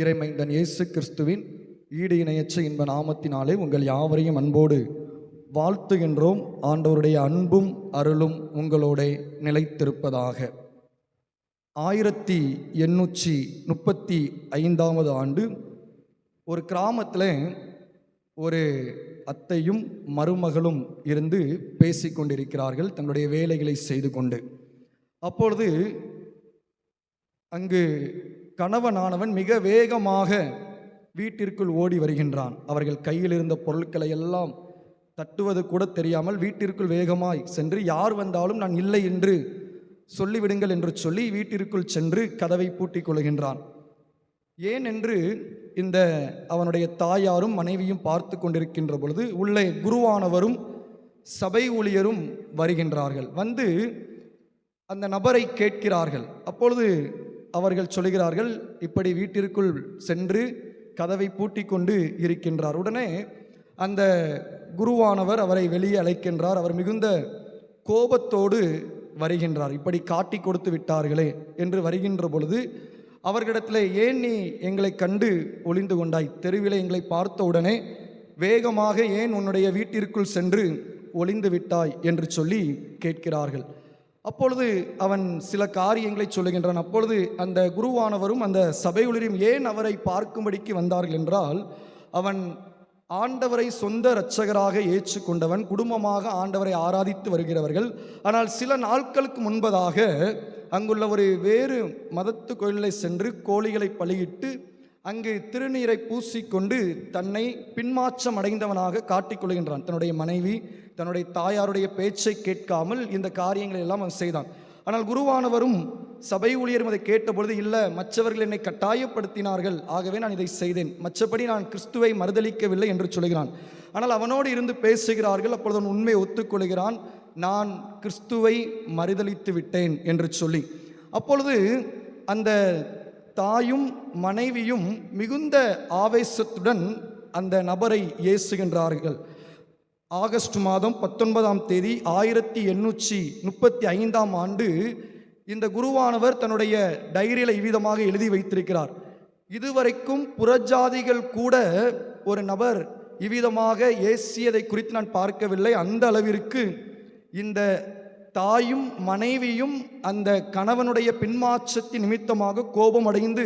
இறைமைந்தன் இயேசு கிறிஸ்துவின் ஈடு இணையற்ற இன்ப நாமத்தினாலே உங்கள் யாவரையும் அன்போடு வாழ்த்துகின்றோம். ஆண்டவருடைய அன்பும் அருளும் உங்களோட நிலைத்திருப்பதாக. ஆயிரத்தி எண்ணூற்றி முப்பத்தி ஐந்தாவது ஆண்டு ஒரு கிராமத்தில் ஒரு அத்தையும் மருமகளும் இருந்து பேசிக்கொண்டிருக்கிறார்கள் தங்களுடைய வேலைகளை செய்து கொண்டு. அப்பொழுது அங்கு கணவனானவன் மிக வேகமாக வீட்டிற்குள் ஓடி வருகின்றான். அவர்கள் கையில் இருந்த பொருட்களை எல்லாம் தட்டுவது கூட தெரியாமல் வீட்டிற்குள் வேகமாய் சென்று யார் வந்தாலும் நான் இல்லை என்று சொல்லிவிடுங்கள் என்று சொல்லி வீட்டிற்குள் சென்று கதவை பூட்டிக் கொள்கின்றான். ஏன் என்று இந்த அவனுடைய தாயாரும் மனைவியும் பார்த்து கொண்டிருக்கின்ற பொழுது உள்ளே குருவானவரும் சபை ஊழியரும் வருகின்றார்கள். வந்து அந்த நபரை கேட்கிறார்கள். அப்பொழுது அவர்கள் சொல்கிறார்கள் இப்படி வீட்டிற்குள் சென்று கதவை பூட்டி கொண்டு இருக்கின்றார். உடனே அந்த குருவானவர் அவரை வெளியே அழைக்கின்றார். அவர் மிகுந்த கோபத்தோடு வருகின்றார். இப்படி காட்டி கொடுத்து விட்டார்களே என்று வருகின்ற பொழுது அவர்களிடத்தில் ஏன் நீ எங்களை கண்டு ஒளிந்து கொண்டாய்? தெருவிலே எங்களை பார்த்த உடனே வேகமாக ஏன் உன்னுடைய வீட்டிற்குள் சென்று ஒளிந்து விட்டாய்? என்று சொல்லி கேட்கிறார்கள். அப்பொழுது அவன் சில காரியங்களை சொல்லுகின்றான். அப்பொழுது அந்த குருவானவரும் அந்த சபையுளிரும் ஏன் அவரை பார்க்கும்படிக்கு வந்தார்கள் என்றால் அவன் ஆண்டவரை சொந்த இரட்சகராக ஏற்றுக்கொண்டவன் குடும்பமாக ஆண்டவரை ஆராதித்து வருகிறவர்கள். ஆனால் சில நாட்களுக்கு முன்பதாக அங்குள்ள ஒரு வேறு மதத்து கோயிலை சென்று கோழிகளை பலியிட்டு அங்கு திருநீரை பூசிக்கொண்டு தன்னை பின்மாற்றம் அடைந்தவனாக காட்டிக்கொள்கின்றான். தன்னுடைய மனைவி தன்னுடைய தாயாருடைய பேச்சை கேட்காமல் இந்த காரியங்களை எல்லாம் அவன் செய்தான். ஆனால் குருவானவரும் சபை ஊழியரும் அதை கேட்டபொழுது இல்லை மற்றவர்கள் என்னை கட்டாயப்படுத்தினார்கள். ஆகவே நான் இதை செய்தேன். மற்றபடி நான் கிறிஸ்துவை மறுதளிக்கவில்லை என்று சொல்கிறான். ஆனால் அவனோடு இருந்து பேசுகிறார்கள். அப்பொழுது அவன் உண்மையை ஒத்துக்கொள்கிறான். நான் கிறிஸ்துவை மறுதளித்து விட்டேன் என்று சொல்லி. அப்பொழுது அந்த தாயும் மனைவியும் மிகுந்த ஆவேசத்துடன் அந்த நபரை ஏசுகின்றார்கள். ஆகஸ்ட் மாதம் பத்தொன்பதாம் தேதி ஆயிரத்தி எண்ணூற்றி முப்பத்தி ஐந்தாம் ஆண்டு இந்த குருவானவர் தன்னுடைய டைரியில் இவ்விதமாக எழுதி வைத்திருக்கிறார். இதுவரைக்கும் புறஜாதிகள் கூட ஒரு நபர் இவ்விதமாக ஏசியதை குறித்து நான் பார்க்கவில்லை. அந்த அளவிற்கு இந்த தாயும் மனைவியும் அந்த கணவனுடைய பின்மாற்றத்தின் நிமித்தமாக கோபம் அடைந்து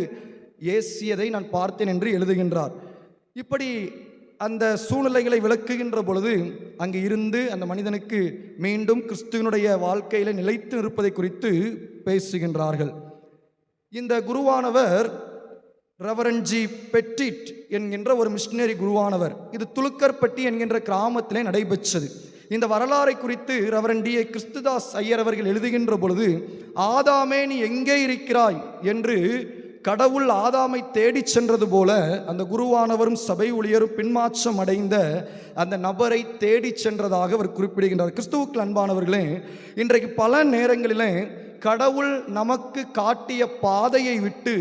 ஏசியதை நான் பார்த்தேன் என்று எழுதுகின்றார். இப்படி அந்த சூழ்நிலைகளை விளக்குகின்ற பொழுது அங்கு இருந்து அந்த மனிதனுக்கு மீண்டும் கிறிஸ்துவனுடைய வாழ்க்கையில் நிலைத்து இருப்பதை குறித்து பேசுகின்றார்கள். இந்த குருவானவர் ரவரஞ்சி பெட்டிட் என்கின்ற ஒரு மிஷினரி குருவானவர். இது துலுக்கர்பட்டி என்கின்ற கிராமத்திலே நடைபெற்றது. இந்த வரலாறை குறித்து reverend T A Christudas Iyer அவர்கள் எழுதுகின்ற பொழுது ஆதாமே நீ எங்கே இருக்கிறாய்? என்று கடவுள் ஆதாமை தேடிச் சென்றது போல அந்த குருவானவரும் சபை ஊழியரும் பின்மாற்றம் அடைந்த அந்த நபரை தேடிச் சென்றதாக அவர் குறிப்பிடுகின்றார். கிறிஸ்துவுக்கு அன்பானவர்களே இன்றைக்கு பல நேரங்களிலே கடவுள் நமக்கு காட்டிய பாதையை விட்டு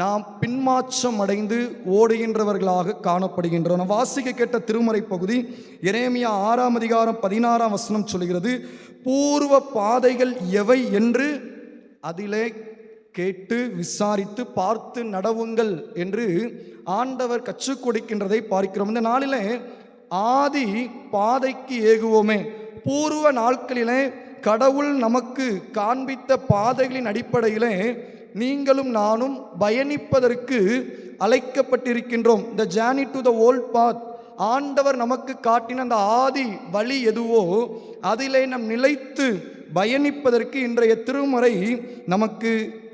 நாம் பின்மாற்றம் அடைந்து ஓடுகின்றவர்களாக காணப்படுகின்றோம். நாம் வாசிக்க கேட்ட திருமறை பகுதி இறைமையா ஆறாம் அதிகாரம் பதினாறாம் வசனம் சொல்கிறது பூர்வ பாதைகள் எவை என்று அதிலே கேட்டு விசாரித்து பார்த்து நடவுங்கள் என்று ஆண்டவர் கற்றுக் கொடுக்கின்றதை பார்க்கிறோம். இந்த நாளிலே ஆதி பாதைக்கு ஏகுவோமே. பூர்வ நாட்களிலே கடவுள் நமக்கு காண்பித்த பாதைகளின் அடிப்படையிலே நீங்களும் நானும் பயணிப்பதற்கு அழைக்கப்பட்டிருக்கின்றோம். The journey to the old path ஆண்டவர் நமக்கு காட்டின அந்த ஆதி வழி எதுவோ அதிலே நம் நிலைத்து பயணிப்பதற்கு இன்றைய திருமறை நமக்கு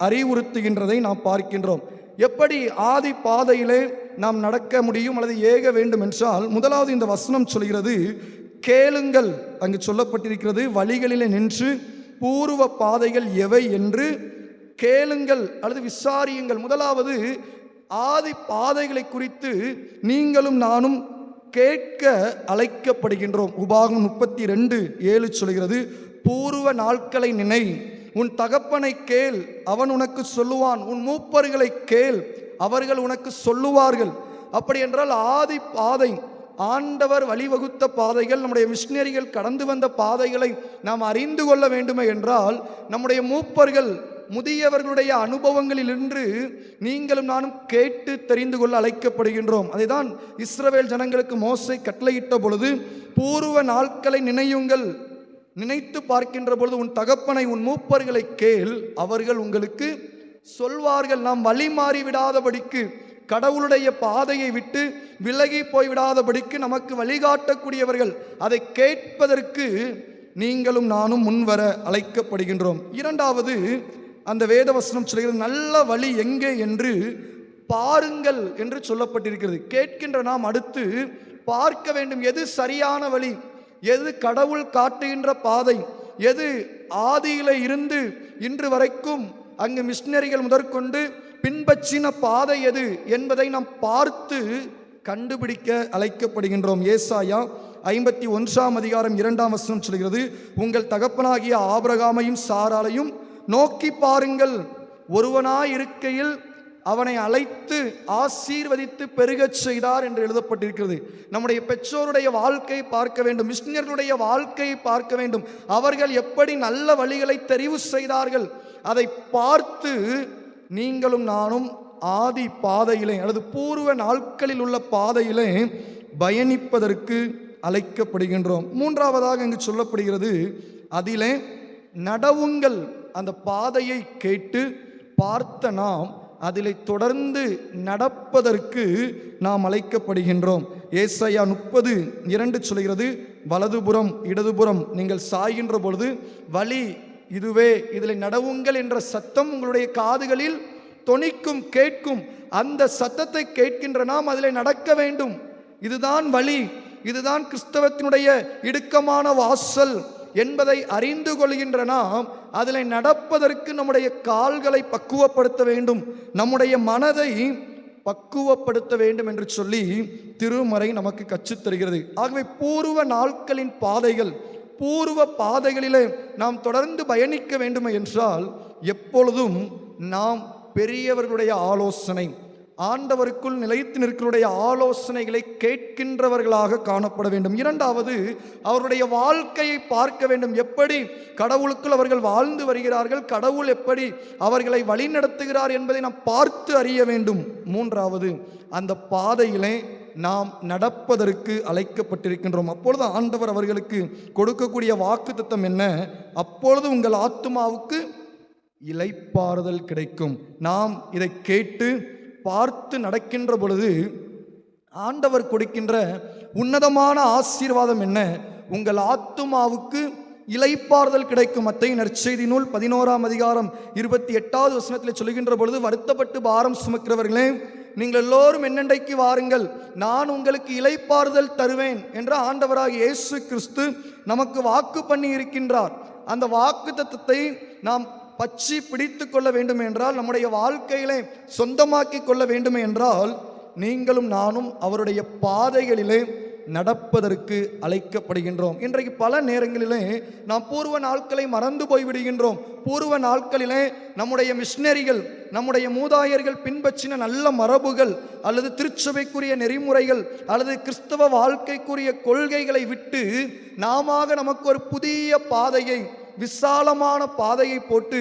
அறிவுறுத்துகின்றதை நாம் பார்க்கின்றோம். எப்படி ஆதி பாதையிலே நாம் நடக்க முடியும் அல்லது ஏக வேண்டும் என்றால் முதலாவது இந்த வசனம் சொல்கிறது கேளுங்கள் அங்கு சொல்லப்பட்டிருக்கிறது வழிகளிலே நின்று பூர்வ பாதைகள் எவை என்று கேளுங்கள் அல்லது விசாரியுங்கள். முதலாவது ஆதி பாதைகளை குறித்து நீங்களும் நானும் கேட்க அழைக்கப்படுகின்றோம். உபாகம் முப்பத்தி ரெண்டு ஏழு சொல்கிறது பூர்வ நாட்களை நினை. உன் தகப்பனை கேள் அவன் உனக்கு சொல்லுவான். உன் மூப்பர்களை கேள் அவர்கள் உனக்கு சொல்லுவார்கள். அப்படி என்றால் ஆதி பாதை ஆண்டவர் வழிவகுத்த பாதைகள் நம்முடைய மிஷினரிகள் கடந்து வந்த பாதைகளை நாம் அறிந்து கொள்ள வேண்டுமே என்றால் நம்முடைய மூப்பர்கள் முதியவர்களுடைய அனுபவங்களிலிருந்து நீங்களும் நானும் கேட்டு தெரிந்து கொள்ள அழைக்கப்படுகின்றோம். அதைதான் இஸ்ரவேல் ஜனங்களுக்கு மோசை கட்டளையிட்ட பொழுது பூர்வ நாட்களை நினையுங்கள். நினைத்து பார்க்கின்ற பொழுது உன் தகப்பனை உன் மூப்பர்களை கேள். அவர்கள் உங்களுக்கு சொல்வார்கள். நாம் வழி மாறி விடாதபடிக்கு கடவுளுடைய பாதையை விட்டு விலகி போய்விடாதபடிக்கு நமக்கு வழிகாட்டக்கூடியவர்கள். அதை கேட்பதற்கு நீங்களும் நானும் முன்வர அழைக்கப்படுகின்றோம். இரண்டாவது அந்த வேதவசனம் சொல்கிறது நல்ல வழி எங்கே என்று பாருங்கள் என்று சொல்லப்பட்டிருக்கிறது. கேட்கின்ற நாம் அடுத்து பார்க்க வேண்டும் எது சரியான வழி எது கடவுள் காட்டுகின்ற பாதை எது ஆதியில இருந்து இன்று வரைக்கும் அங்கு மிஷினரிகள் முதற்கொண்டு பின்பற்றின பாதை எது என்பதை நாம் பார்த்து கண்டுபிடிக்க அழைக்கப்படுகின்றோம். ஏசாயா ஐம்பத்தி ஒன்றாம் அதிகாரம் இரண்டாம் வசனம் சொல்கிறது உங்கள் தகப்பனாகிய ஆபிரகாமையும் சாராலையும் நோக்கி பாருங்கள். ஒருவனாயிருக்கையில் அவனை அழைத்து ஆசீர்வதித்து பெருகச் செய்தார் என்று எழுதப்பட்டிருக்கிறது. நம்முடைய பெற்றோருடைய வாழ்க்கை பார்க்க வேண்டும் மிஷினர்களுடைய வாழ்க்கையை பார்க்க வேண்டும். அவர்கள் எப்படி நல்ல வழிகளை தெரிவு செய்தார்கள்? அதை பார்த்து நீங்களும் நானும் ஆதி பாதையிலே அல்லது பூர்வ நாட்களில் உள்ள பாதையிலே பயணிப்பதற்கு அழைக்கப்படுகின்றோம். மூன்றாவதாக இங்கு சொல்லப்படுகிறது அதிலே நடவுங்கள். அந்த பாதையை கேட்டு பார்த்த நாம் அதில் தொடர்ந்து நடப்பதற்கு நாம் அழைக்கப்படுகின்றோம். ஏசையா முப்பது இரண்டு சொல்கிறது வலதுபுறம் இடதுபுறம் நீங்கள் சாய்கின்ற பொழுது வழி இதுவே இதில் நடவுங்கள் என்ற சத்தம் உங்களுடைய காதுகளில் தொனிக்கும் கேட்கும். அந்த சத்தத்தை கேட்கின்ற நாம் அதில் நடக்க வேண்டும். இதுதான் வழி இதுதான் கிறிஸ்தவத்தினுடைய இடுக்கமான வாசல். என்பதை அறிந்து கொள்கின்ற நாம் அதில் நடப்பதற்கு நம்முடைய கால்களை பக்குவப்படுத்த வேண்டும். நம்முடைய மனதை பக்குவப்படுத்த வேண்டும் என்று சொல்லி திருமறை நமக்கு கச்சு தருகிறது. ஆகவே பூர்வ நாட்களின் பாதைகள் பூர்வ பாதைகளிலே நாம் தொடர்ந்து பயணிக்க வேண்டும் என்றால் எப்பொழுதும் நாம் பெரியவர்களுடைய ஆலோசனை ஆண்டவருக்குள் நிலைத்து நிற்கிறவருடைய ஆலோசனைகளை கேட்கின்றவர்களாக காணப்பட வேண்டும். இரண்டாவது அவருடைய வாழ்க்கையை பார்க்க வேண்டும். எப்படி கடவுளுக்குள் அவர்கள் வாழ்ந்து வருகிறார்கள் கடவுள் எப்படி அவர்களை வழிநடத்துகிறார் என்பதை நாம் பார்த்து அறிய வேண்டும். மூன்றாவது அந்த பாதையிலே நாம் நடப்பதற்கு அழைக்கப்பட்டிருக்கின்றோம். அப்பொழுது ஆண்டவர் அவர்களுக்கு கொடுக்கக்கூடிய வாக்கு என்ன? அப்பொழுது உங்கள் ஆத்துமாவுக்கு இலைப்பாறுதல் கிடைக்கும். நாம் இதை கேட்டு பார்த்து நடக்கின்ற பொழுது ஆண்டவர் கொடுக்கின்ற உன்னதமான ஆசீர்வாதம் என்ன? உங்கள் ஆத்துமாவுக்கு இலைப்பாறுதல் கிடைக்கும். அத்தை நற்செய்தி நூல் பதினோராம் அதிகாரம் இருபத்தி எட்டாவது வசனத்தில் சொல்கின்ற பொழுது வருத்தப்பட்டு பாரம் சுமக்கிறவர்களே நீங்கள் எல்லோரும் என்னென்றைக்கு வாருங்கள்? நான் உங்களுக்கு இலைப்பாறுதல் தருவேன் என்ற ஆண்டவராக இயேசு கிறிஸ்து நமக்கு வாக்கு பண்ணி இருக்கின்றார் அந்த வாக்கு தத்துவத்தை நாம் பற்றி பிடித்து கொள்ள வேண்டும் என்றால் நம்முடைய வாழ்க்கையிலே சொந்தமாக்கி கொள்ள வேண்டும் என்றால் நீங்களும் நானும் அவருடைய பாதைகளிலே நடப்பதற்கு அழைக்கப்படுகின்றோம். இன்றைக்கு பல நேரங்களிலே நாம் பூர்வ நாட்களை மறந்து போய்விடுகின்றோம். பூர்வ நாட்களிலே நம்முடைய மிஷினரிகள் நம்முடைய மூதாயர்கள் பின்பற்றின நல்ல மரபுகள் அல்லது திருச்சபைக்குரிய நெறிமுறைகள் அல்லது கிறிஸ்தவ வாழ்க்கைக்குரிய கொள்கைகளை விட்டு நாம நமக்கு ஒரு புதிய பாதையை விசாலமான பாதையை போட்டு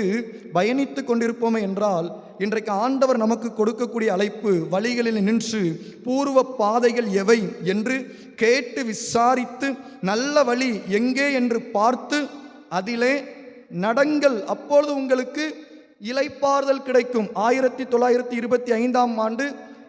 பயணித்து கொண்டிருப்போமே என்றால் இன்றைக்கு ஆண்டவர் நமக்கு கொடுக்கக்கூடிய அழைப்பு வழிகளில் நின்று பூர்வ பாதைகள் எவை என்று கேட்டு விசாரித்து நல்ல வழி எங்கே என்று பார்த்து அதிலே நடங்கள் அப்பொழுது உங்களுக்கு இலைப்பாறுதல் கிடைக்கும். ஆயிரத்தி தொள்ளாயிரத்தி இருபத்தி ஐந்தாம் ஆண்டு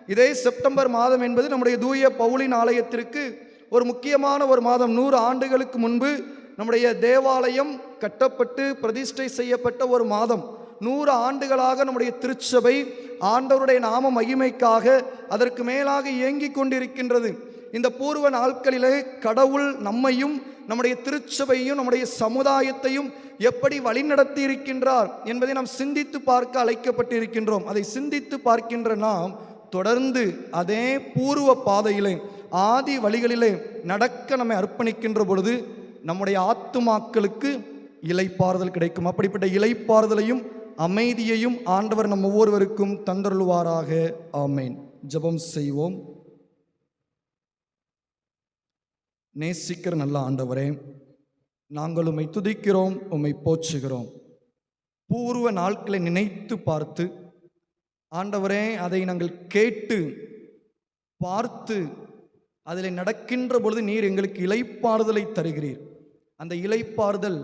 இதே செப்டம்பர் மாதம் என்பது நம்முடைய தூய பவுலின் ஆலயத்திற்கு ஒரு முக்கியமான ஒரு மாதம். நூறு ஆண்டுகளுக்கு முன்பு நம்முடைய தேவாலயம் கட்டப்பட்டு பிரதிஷ்டை செய்யப்பட்ட ஒரு மாதம். நூறு ஆண்டுகளாக நம்முடைய திருச்சபை ஆண்டவருடைய நாம மகிமைக்காக அதற்கு மேலாக இயங்கிக் கொண்டிருக்கின்றது. இந்த பூர்வ நாட்களிலே கடவுள் நம்மையும் நம்முடைய திருச்சபையும் நம்முடைய சமுதாயத்தையும் எப்படி வழிநடத்தி இருக்கின்றார் என்பதை நாம் சிந்தித்து பார்க்க அழைக்கப்பட்டு இருக்கின்றோம் அதை சிந்தித்து பார்க்கின்ற நாம் தொடர்ந்து அதே பூர்வ பாதையிலே ஆதி வழிகளிலே நடக்க நம்மை அர்ப்பணிக்கின்ற பொழுது நம்முடைய ஆத்துமாக்களுக்கு இலைப்பாறுதல் கிடைக்கும். அப்படிப்பட்ட இலைப்பாறுதலையும் அமைதியையும் ஆண்டவர் நம் ஒவ்வொருவருக்கும் தந்தருள்வாராக. ஆமேன். ஜெபம் செய்வோம். நேசிக்கிற நல்ல ஆண்டவரே நாங்கள் உம்மை துதிக்கிறோம் உம்மை போற்றுகிறோம். பூர்வ நாட்களை நினைத்து பார்த்து ஆண்டவரே அதை நாங்கள் கேட்டு பார்த்து அதில் நடக்கின்ற பொழுது நீர் எங்களுக்கு இலைப்பாறுதலை தருகிறீர். அந்த இலைப்பாறுதல்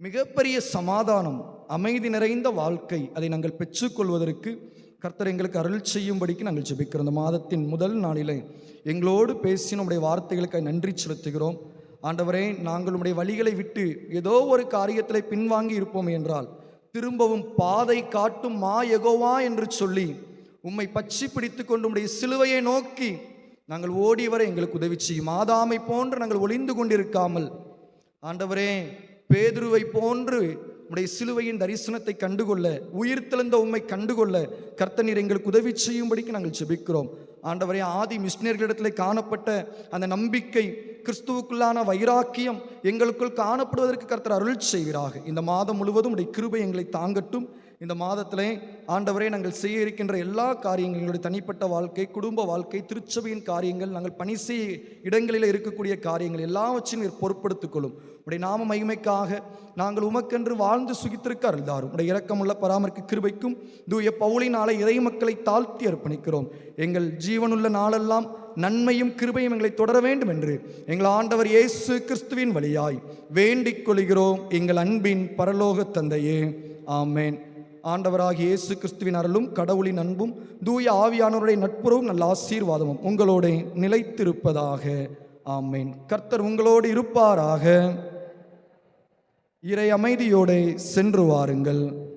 மிகப்பெரிய சமாதானம் அமைதி நிறைந்த வாழ்க்கை அதை நாங்கள் பெற்றுக்கொள்வதற்கு கர்த்தர் எங்களுக்கு அருள் செய்யும்படிக்கு நாங்கள் ஜெபிக்கிறோம். இந்த மாதத்தின் முதல் நாளிலே எங்களோடு பேசி நம்முடைய வார்த்தைகளுக்கு நன்றி செலுத்துகிறோம். ஆண்டவரே நாங்கள் உடைய வழிகளை விட்டு ஏதோ ஒரு காரியத்தில் பின்வாங்கி இருப்போம் என்றால் திரும்பவும் பாதை காட்டும் மா எகோவா என்று சொல்லி உம்மை பச்சி பிடித்து கொண்டு உடைய சிலுவையை நோக்கி நாங்கள் ஓடி வர எங்களுக்கு உதவி செய்யும். ஆதாமை போன்று நாங்கள் ஒளிந்து கொண்டிருக்காமல் ஆண்டவரே பேதுருவை போன்று உடைய சிலுவையின் தரிசனத்தை கண்டுகொள்ள உயிர்த்தெழுந்த உம்மை கண்டுகொள்ள கர்த்தநீர் எங்களுக்கு உதவி செய்யும்படிக்கு நாங்கள் செபிக்கிறோம் ஆண்டவரே ஆதி மிஷினர்களிடத்தில் காணப்பட்ட அந்த நம்பிக்கை கிறிஸ்துவுக்குள்ளான வைராக்கியம் எங்களுக்குள் காணப்படுவதற்கு கர்த்தர் அருள் செய்கிறாக இந்த மாதம் முழுவதும் உடைய கிருபை எங்களை தாங்கட்டும். இந்த மாதத்திலே ஆண்டவரே நாங்கள் செய்ய இருக்கின்ற எல்லா காரியங்களுடைய எங்களுடைய தனிப்பட்ட வாழ்க்கை குடும்ப வாழ்க்கை திருச்சபையின் காரியங்கள் நாங்கள் பணி செய்ய இடங்களில் இருக்கக்கூடிய காரியங்கள் எல்லாவற்றையும் நீர் பொறுப்படுத்திக் கொள்ளும். உடைய நாம மகிமைக்காக நாங்கள் உமக்கென்று வாழ்ந்து சுகித்திருக்க அருள்தாரும் உடைய இரக்கமுள்ள பராமரிக்க கிருபைக்கும் தூய பவுளினாலே இறை மக்களை தாழ்த்தி அர்ப்பணிக்கிறோம். எங்கள் ஜீவனுள்ள நாளெல்லாம் நன்மையும் கிருபையும் எங்களை தொடர வேண்டும் என்று எங்கள் ஆண்டவர் இயேசு கிறிஸ்துவின் வழியாய் வேண்டிக் கொள்கிறோம். எங்கள் அன்பின் பரலோக தந்தையே ஆமேன். ஆண்டவராகிய இயேசு கிறிஸ்துவின் அருளும் கடவுளின் அன்பும் தூய ஆவியானவருடைய நட்புறவும் நல்ல ஆசீர்வாதமும் உங்களோட நிலைத்திருப்பதாக. ஆமேன். கர்த்தர் உங்களோடு இருப்பாராக. இறை அமைதியோடு சென்று வாருங்கள்.